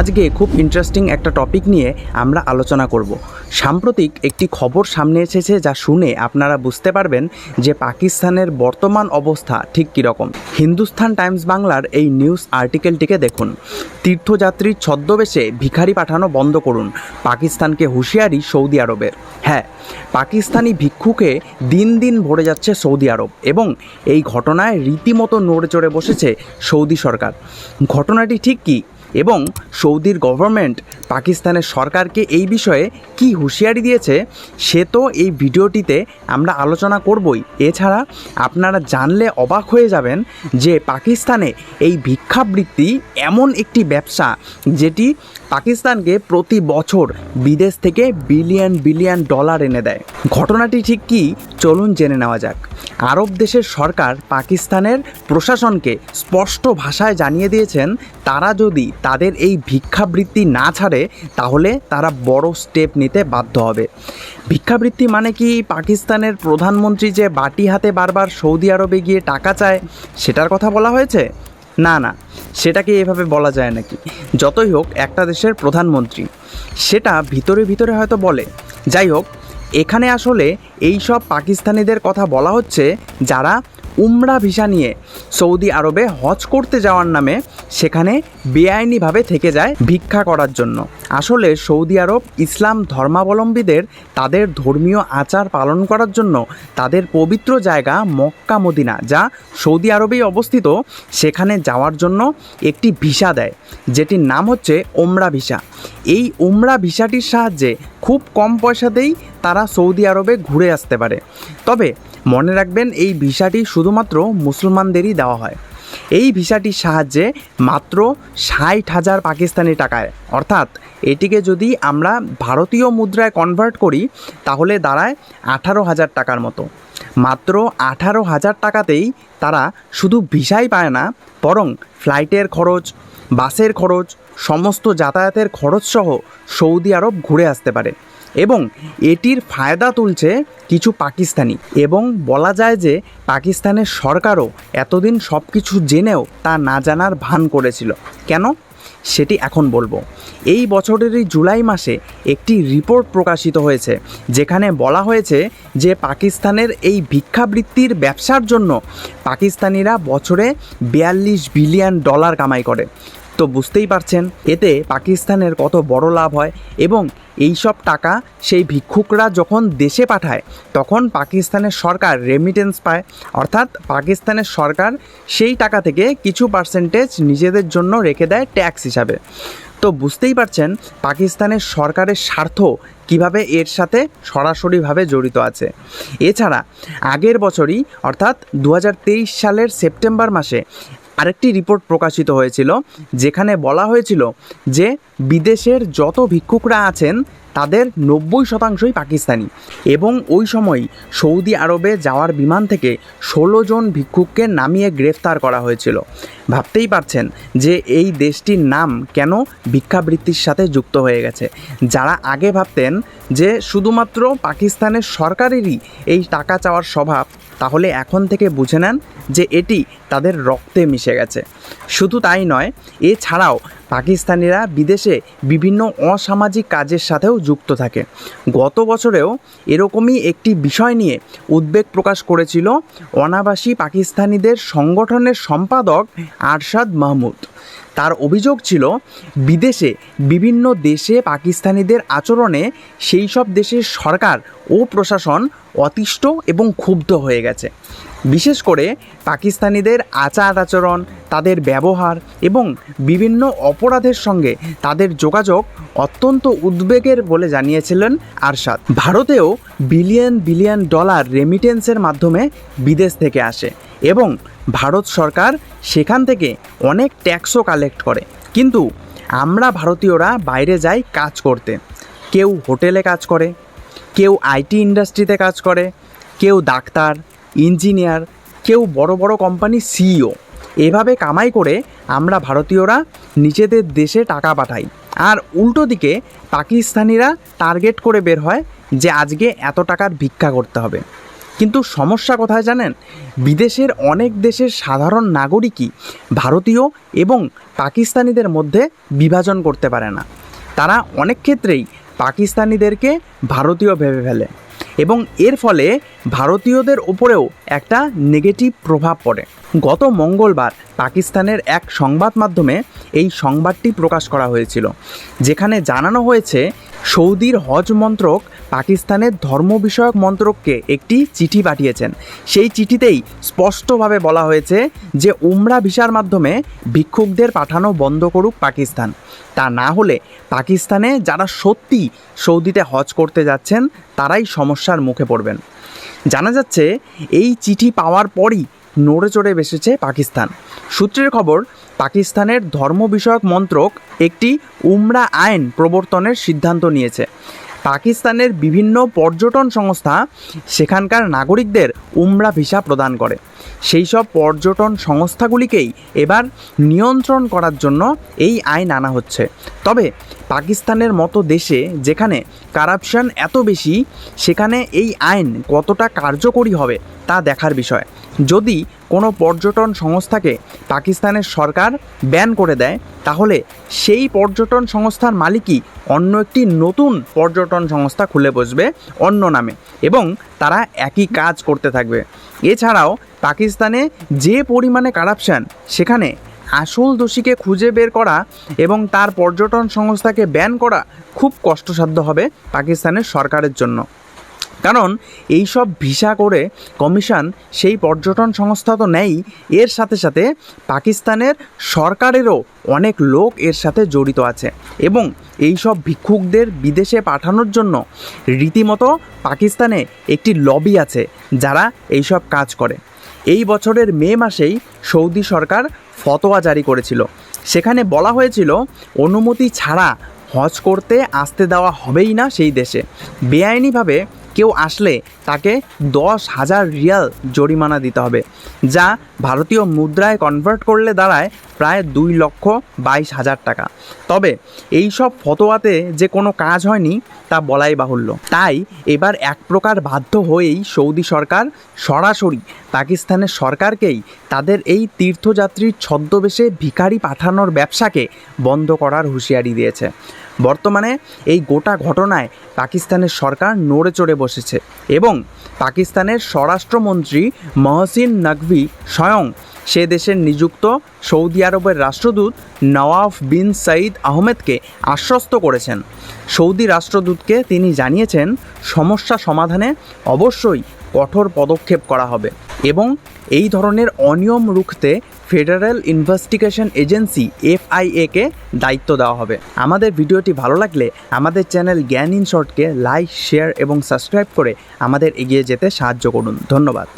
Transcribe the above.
আজকে খুব ইন্টারেস্টিং একটা টপিক নিয়ে আমরা আলোচনা করব। সাম্প্রতিক একটি খবর সামনে এসেছে যা শুনে আপনারা বুঝতে পারবেন যে পাকিস্তানের বর্তমান অবস্থা ঠিক কীরকম। হিন্দুস্তান টাইমস বাংলার এই নিউজ আর্টিকেলটিকে দেখুন। তীর্থযাত্রীর ছদ্মবেশে ভিখারি পাঠানো বন্ধ করুন। পাকিস্তানকে হুঁশিয়ারি সৌদি আরবের। হ্যাঁ পাকিস্তানি ভিক্ষুকে দিন দিন ভরে যাচ্ছে সৌদি আরব এবং এই ঘটনায় রীতিমতো নড়ে চড়ে বসেছে সৌদি সরকার। ঘটনাটি ঠিক কী? এবং সৌদির গভর্নমেন্ট পাকিস্তানের সরকারকে এই বিষয়ে কি হুঁশিয়ারি দিয়েছে, সে তো এই ভিডিওটিতে আমরা আলোচনা করবই। এছাড়া আপনারা জানলে অবাক হয়ে যাবেন যে পাকিস্তানে এই ভিক্ষাবৃত্তি এমন একটি ব্যবসা যেটি পাকিস্তানকে প্রতি বছর বিদেশ থেকে বিলিয়ন বিলিয়ন ডলার এনে দেয়। ঘটনাটি ঠিক কি? চলুন জেনে নেওয়া যাক। আরব দেশের সরকার পাকিস্তানের প্রশাসনকে স্পষ্ট ভাষায় জানিয়ে দিয়েছেন, তারা যদি তাদের এই ভিক্ষাবৃত্তি না ছাড়ে, তাহলে তারা বড় স্টেপ নিতে বাধ্য হবে। ভিক্ষাবৃত্তি মানে কি? পাকিস্তানের প্রধানমন্ত্রী যে বাটি হাতে বারবার সৌদি আরবে গিয়ে টাকা চায়, সেটার কথা বলা হয়েছে? না না, সেটাকে এভাবে বলা যায় নাকি? যতই হোক, একটা দেশের প্রধানমন্ত্রী, সেটা ভিতরে ভিতরে হয়তো বলে। যাই হোক, এখানে আসলে এই সব পাকিস্তানিদের কথা বলা হচ্ছে যারা উমরা ভিসা নিয়ে সৌদি আরবে হজ করতে যাওয়ার নামে সেখানে বেআইনিভাবে থেকে যায় ভিক্ষা করার জন্য। আসলে সৌদি আরব ইসলাম ধর্মাবলম্বীদের তাদের ধর্মীয় আচার পালন করার জন্য তাদের পবিত্র জায়গা মক্কা মদিনা, যা সৌদি আরবেই অবস্থিত, সেখানে যাওয়ার জন্য একটি ভিসা দেয়, যেটির নাম হচ্ছে ওমরা ভিসা। এই উমরা ভিসাটির সাহায্যে খুব কম পয়সাতেই তারা সৌদি আরবে ঘুরে আসতে পারে। তবে মনে রাখবেন, এই ভিসাটি শুধুমাত্র মুসলমানদেরই দেওয়া হয়। এই ভিসাটির সাহায্যে মাত্র ষাট হাজার পাকিস্তানি টাকায়, অর্থাৎ এটিকে যদি আমরা ভারতীয় মুদ্রায় কনভার্ট করি, তাহলে দাঁড়ায় আঠারো হাজার টাকার মতো। মাত্র আঠারো হাজার টাকাতেই তারা শুধু ভিসাই পায় না, বরং ফ্লাইটের খরচ, বাসের খরচ, সমস্ত যাতায়াতের খরচ সহ সৌদি আরব ঘুরে আসতে পারে। এবং এটির ফায়দা তুলছে কিছু পাকিস্তানি। এবং বলা যায় যে পাকিস্তানের সরকারও এতদিন সব কিছু জেনেও তা না জানার ভান করেছিল। কেন? সেটি এখন বলব। এই বছরেরই জুলাই মাসে একটি রিপোর্ট প্রকাশিত হয়েছে, যেখানে বলা হয়েছে যে পাকিস্তানের এই ভিক্ষাবৃত্তির ব্যবসার জন্য পাকিস্তানিরা বছরে বিয়াল্লিশ বিলিয়ন ডলার কামাই করে। তো বুঝতেই পারছেন, এতে পাকিস্তানের কত বড় লাভ হয় এবং এই সব টাকা সেই ভিক্ষুকরা যখন দেশে পাঠায়, তখন পাকিস্তানের সরকার রেমিটেন্স পায়। অর্থাৎ পাকিস্তানের সরকার সেই টাকা থেকে কিছু পার্সেন্টেজ নিজেদের জন্য রেখে দেয় ট্যাক্স হিসাবে। তো বুঝতেই পারছেন, পাকিস্তানের সরকারের স্বার্থ কীভাবে এর সাথে সরাসরিভাবে জড়িত আছে। এছাড়া আগের বছরই, অর্থাৎ দু হাজার তেইশ সালের সেপ্টেম্বর মাসে আরেকটি রিপোর্ট প্রকাশিত হয়েছিল যেখানে বলা হয়েছিল যে বিদেশের যত ভিক্ষুকরা আছেন তাদের নব্বই শতাংশই পাকিস্তানি। এবং ওই সময় সৌদি আরবে যাওয়ার বিমান থেকে ষোলো জন ভিক্ষুককে নামিয়ে গ্রেফতার করা হয়েছিল। ভাবতেই পারছেন যে এই দেশটির নাম কেন ভিক্ষাবৃত্তির সাথে যুক্ত হয়ে গেছে। যারা আগে ভাবতেন যে শুধুমাত্র পাকিস্তানের সরকারেরই এই টাকা চাওয়ার স্বভাব, তাহলে এখন থেকে বুঝে নেন যে এটি তাদের রক্তে মিশে গেছে। শুধু তাই নয়, এছাড়াও পাকিস্তানিরা বিদেশে বিভিন্ন অসামাজিক কাজের সাথেও যুক্ত থাকে। গত বছরেও এরকমই একটি বিষয় নিয়ে উদ্বেগ প্রকাশ করেছিল অনাবাসী পাকিস্তানিদের সংগঠনের সম্পাদক আরশাদ মাহমুদ। তার অভিযোগ ছিল, বিদেশে বিভিন্ন দেশে পাকিস্তানিদের আচরণে সেই সব দেশের সরকার ও প্রশাসন অতিষ্ঠ এবং ক্ষুব্ধ হয়ে গেছে। বিশেষ করে পাকিস্তানিদের আচার আচরণ, তাদের ব্যবহার এবং বিভিন্ন অপরাধের সঙ্গে তাদের যোগাযোগ অত্যন্ত উদ্বেগের বলে জানিয়েছিলেন আরশাদ। ভারতেও বিলিয়ন বিলিয়ন ডলার রেমিটেন্সের মাধ্যমে বিদেশ থেকে আসে এবং ভারত সরকার সেখান থেকে অনেক ট্যাক্সও কালেক্ট করে। কিন্তু আমরা ভারতীয়রা বাইরে যাই কাজ করতে। কেউ হোটেলে কাজ করে, কেউ আইটি ইন্ডাস্ট্রিতে কাজ করে, কেউ ডাক্তার, ইঞ্জিনিয়ার, কেউ বড় বড় কোম্পানি সিইও। এভাবে কামাই করে আমরা ভারতীয়রা নিজেদের দেশে টাকা পাঠাই। আর উল্টো দিকে পাকিস্তানিরা টার্গেট করে বের হয় যে আজকে এত টাকার ভিক্ষা করতে হবে। কিন্তু সমস্যা কোথায় জানেন? বিদেশের অনেক দেশের সাধারণ নাগরিকই ভারতীয় এবং পাকিস্তানিদের মধ্যে বিভাজন করতে পারে না। তারা অনেক ক্ষেত্রেই পাকিস্তানিদেরকে ভারতীয় ভেবে ফেলে এবং এর ফলে ভারতীয়দের উপরেও একটা নেগেটিভ প্রভাব পড়ে। গত মঙ্গলবার পাকিস্তানের এক সংবাদ মাধ্যমে এই সংবাদটি প্রকাশ করা হয়েছিল, যেখানে জানানো হয়েছে সৌদির হজ মন্ত্রক পাকিস্তানের ধর্ম বিষয়ক মন্ত্রককে একটি চিঠি পাঠিয়েছেন। সেই চিঠিতেই স্পষ্টভাবে বলা হয়েছে যে উমরা ভিসার মাধ্যমে ভিক্ষুকদের পাঠানো বন্ধ করুক পাকিস্তান। তা না হলে পাকিস্তানে যারা সত্যি সৌদিতে হজ করতে যাচ্ছেন, তারাই সমস্যার মুখে পড়বেন। জানা যাচ্ছে, এই চিঠি পাওয়ার পরই নড়ে চড়ে বেসেছে পাকিস্তান। সূত্রের খবর পাকিস্তানের ধর্ম বিষয়ক মন্ত্রক একটি উমরা আইন প্রবর্তনের সিদ্ধান্ত নিয়েছে। পাকিস্তানের বিভিন্ন পর্যটন সংস্থা সেখানকার নাগরিকদের উমরা ভিসা প্রদান করে। সেই সব পর্যটন সংস্থাগুলিকেই এবার নিয়ন্ত্রণ করার জন্য এই আইন আনা হচ্ছে। তবে পাকিস্তানের মতো দেশে যেখানে কারাপশন এত বেশি, সেখানে এই আইন কতটা কার্যকরী হবে তা দেখার বিষয়। যদি কোনো পর্যটন সংস্থাকে পাকিস্তানের সরকার ব্যান করে দেয়, তাহলে সেই পর্যটন সংস্থার মালিকই অন্য একটি নতুন পর্যটন সংস্থা খুলে বসবে অন্য নামে এবং তারা একই কাজ করতে থাকবে। এছাড়াও পাকিস্তানে যে পরিমাণে কারাপশান সেখানে আসল দোষীকে খুঁজে বের করা এবং তার পর্যটন সংস্থাকে ব্যান করা খুব কষ্টসাধ্য হবে পাকিস্তানের সরকারের জন্য। কারণ এই সব ভিসা করে কমিশন সেই পর্যটন সংস্থা তো নেই। এর সাথে সাথে পাকিস্তানের সরকারেরও অনেক লোক এর সাথে জড়িত আছে এবং এই সব ভিক্ষুকদের বিদেশে পাঠানোর জন্য রীতিমতো পাকিস্তানে একটি লবি আছে যারা এই সব কাজ করে। এই বছরের মে মাসেই সৌদি সরকার ফতোয়া জারি করেছিল। সেখানে বলা হয়েছিল, অনুমতি ছাড়া হজ করতে আসতে দেওয়া হবেই না সেই দেশে। বেআইনিভাবে কেউ আসলে তাকে দশ হাজার রিয়াল জরিমানা দিতে হবে, যা ভারতীয় মুদ্রায় কনভার্ট করলে দাঁড়ায় প্রায় দুই লক্ষ বাইশ হাজার টাকা। তবে এই সব ফতোয়াতে যে কোনো কাজ হয়নি তা বলাই বাহুল্য। তাই এবার এক প্রকার বাধ্য হয়েই সৌদি সরকার সরাসরি পাকিস্তানের সরকারকেই তাদের এই তীর্থযাত্রীর ছদ্মবেশে ভিখারি পাঠানোর ব্যবসাকে বন্ধ করার হুঁশিয়ারি দিয়েছে। বর্তমানে এই গোটা ঘটনায় পাকিস্তানের সরকার নড়ে চড়ে বসেছে এবং পাকিস্তানের স্বরাষ্ট্রমন্ত্রী মহসিন নকভি স্বয়ং সে দেশের নিযুক্ত সৌদি আরবের রাষ্ট্রদূত নওয়াফ বিন সাইদ আহমেদকে আশ্বস্ত করেছেন। সৌদি রাষ্ট্রদূতকে তিনি জানিয়েছেন, সমস্যা সমাধানে অবশ্যই কঠোর পদক্ষেপ করা হবে এবং এই ধরনের অনিয়ম রুখতে ফেডারেল ইনভেস্টিগেশন এজেন্সি এফআইএকে দায়িত্ব দেওয়া হবে। আমাদের ভিডিওটি ভালো লাগলে আমাদের চ্যানেল জ্ঞান ইন শর্টকে লাইক, শেয়ার এবং সাবস্ক্রাইব করে আমাদের এগিয়ে যেতে সাহায্য করুন। ধন্যবাদ।